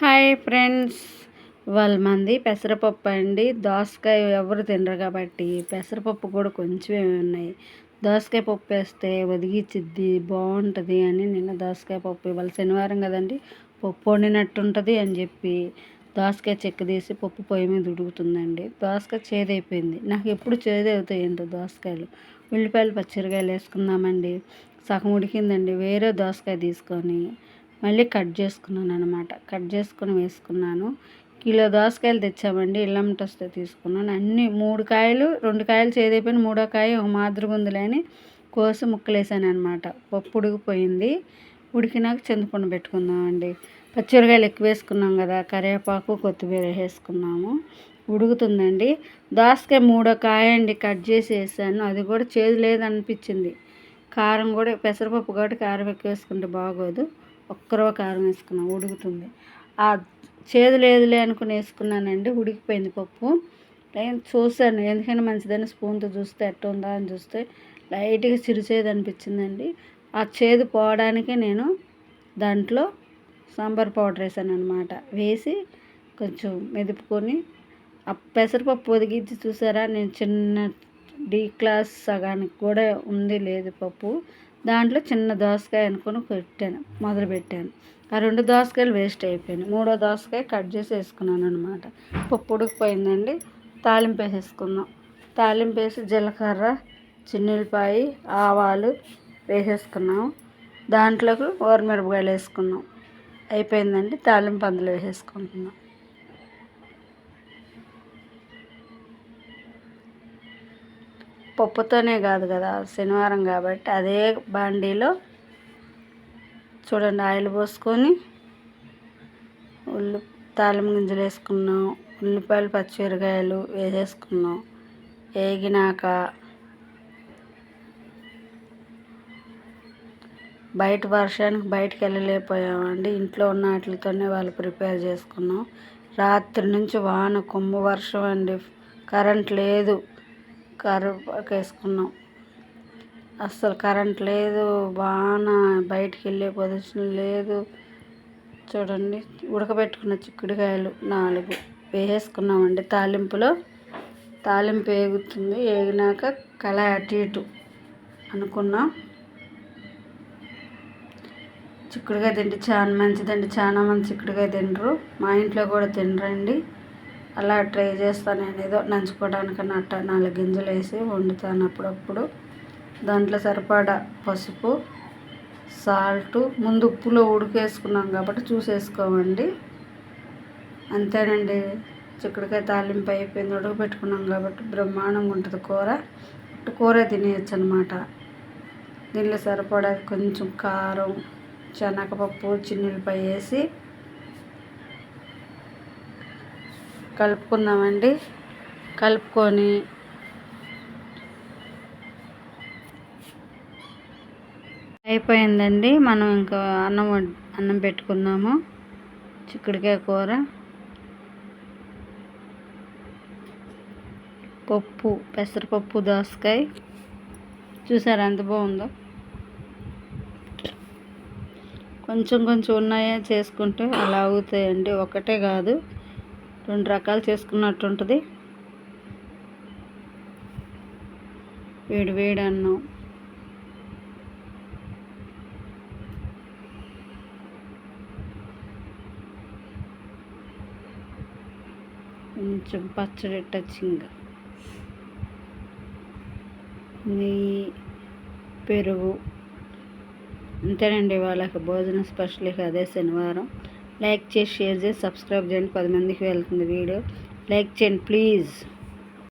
Hi friends. వాళ్ళ మంది పెసరపప్పు అండి. దోసకాయ ఎవరు తినరు కాబట్టి పెసరపప్పు కూడా కొంచెమే ఉన్నాయి. దోసకాయ పప్పు వేస్తే ఒదిగిచ్చిద్ది బాగుంటుంది అని నిన్న దోసకాయ పప్పు ఇవాళ శనివారం కదండి. పప్పు వండినట్టు ఉంటుంది అని చెప్పి దోసకాయ చెక్క తీసి పప్పు పొయ్యి మీద ఉడుకుతుందండి. దోసకాయ చేదైపోయింది. నాకు ఎప్పుడు చేదవుతాయి ఏంటో దోసకాయలు. ఉల్లిపాయలు పచ్చిరకాయలు వేసుకుందామండి. సగం ఉడికిందండి. వేరే దోసకాయ తీసుకొని మళ్ళీ కట్ చేసుకున్నాను అనమాట కట్ చేసుకుని వేసుకున్నాను. కిలో దోసకాయలు తెచ్చామండి. ఇల్లమ్మట వస్తే తీసుకున్నాను. అన్ని మూడు కాయలు రెండు కాయలు చేదైపోయిన మూడో కాయ ఒక మాదిరి ఉందిలే అని కోసి ముక్కలేసాను అనమాట పప్పు ఉడికిపోయింది. ఉడికినాక చింతపండు పెట్టుకుందామండి. పచ్చిమిరకాయలు ఎక్కువ వేసుకున్నాం కదా కరివేపాకు కొత్తిమీర వేసుకున్నాము. ఉడుకుతుందండి. దోసకాయ మూడో కాయ అండి కట్ చేసి వేసాను. అది కూడా చేదు లేదనిపించింది. కారం కూడా పెసరపప్పు కాబట్టి కారం ఎక్కువ వేసుకుంటే బాగోదు. ఒక్కరో కారం వేసుకున్నాం ఉడుకుతుంది. ఆ చేదు లేదులే అనుకుని వేసుకున్నానండి ఉడికిపోయింది పప్పు. నేను చూసాను ఎందుకంటే మంచిదని స్పూన్తో చూస్తే ఎట్టుందా అని చూస్తే లైట్గా చిరుచేది అనిపించిందండి. ఆ చేదు పోవడానికే నేను దాంట్లో సాంబార్ పౌడర్ వేసాను అనమాట వేసి కొంచెం మెదుపుకొని ఆ పెసరపప్పు ఒదిగించి చూసారా? నేను చిన్న డీ క్లాస్ సగానికి కూడా ఉంది లేదు పప్పు. దాంట్లో చిన్న దోసకాయ అనుకొని పెట్టాను మొదలుపెట్టాను. ఆ రెండు దోసకాయలు వేస్ట్ అయిపోయినాయి మూడో దోసకాయ కట్ చేసి వేసుకున్నాను అనమాట పప్పు ఉడికిపోయిందండి. తాలింపు వేసేసుకుందాం. తాలింపు వేసి జీలకర్ర చిన్నులపాయ ఆవాలు వేసేసుకున్నాం దాంట్లోకి ఓరమిరపకాయలు వేసుకున్నాం. అయిపోయిందండి. తాలింపు అందులో వేసేసుకుంటున్నాం. పప్పుతోనే కాదు కదా శనివారం కాబట్టి అదే బాండీలో చూడండి ఆయిల్ పోసుకొని ఉల్లి తాలిం గింజలు వేసుకున్నాం ఉల్లిపాయలు పచ్చిమిరకాయలు వేసేసుకున్నాం వేగినాక బయట వర్షానికి బయటకు వెళ్ళలేకపోయామండి. ఇంట్లో ఉన్న వాటితోనే వాళ్ళు ప్రిపేర్ చేసుకున్నాం. రాత్రి నుంచి వాన కొమ్ము వర్షం అండి. కరెంట్ లేదు. కరివేపాకు వేసుకున్నాం అస్సలు కరెంట్ లేదు బాగా బయటికి వెళ్ళే పొజిషన్ లేదు. చూడండి ఉడకబెట్టుకున్న చిక్కుడుకాయలు నాలుగు వేసుకున్నామండి తాలింపులో తాలింపు వేగుతుంది వేగినాక కళ అటు ఇటు అనుకున్నాం. చిక్కుడుకాయ తింటే చాలా మంచిదండి చాలా మంది చిక్కుడుకాయ తినరు. మా ఇంట్లో కూడా తినరండి. అలా ట్రై చేస్తాను నేను ఏదో నంచుకోవడానికి అట్ట నాలుగు గింజలు వేసి వండుతాను అప్పుడప్పుడు. దాంట్లో సరిపడా పసుపు సాల్ట్ ముందు ఉప్పులో ఉడికేసుకున్నాం కాబట్టి చూసేసుకోమండి. అంతేనండి. చిక్కుడుకాయ తాలింపు అయిపోయింది ఉడకబెట్టుకున్నాం కాబట్టి బ్రహ్మాండంగా ఉంటుంది కూర. కూర తినేయచ్చు అనమాట దీనిలో సరిపడా కొంచెం కారం శనగపప్పు చిన్నులపై వేసి కలుపుకుందామండి. కలుపుకొని అయిపోయిందండి. మనం ఇంకా అన్నం అన్నం పెట్టుకుందాము చిక్కుడుకాయ కూర. పప్పు పెసరపప్పు దోసకాయ. చూసారా ఎంత బాగుందో? కొంచెం కొంచెం ఉన్నాయా చేసుకుంటే అలా అవుతాయండి. ఒకటే కాదు. రెండు రకాలు చేసుకున్నట్టు ఉంటుంది. వేడి వేడి అన్నం. కొంచెం పచ్చడి టచింగ్ నెయ్యి పెరుగు. అంతేనండి వాళ్ళకి భోజనం స్పెషల్ అదే శనివారం. లైక్ చేసి షేర్ చేసి సబ్స్క్రైబ్ చేయండి. పది మందికి వెళ్తుంది వీడియో. లైక్ చేయండి ప్లీజ్.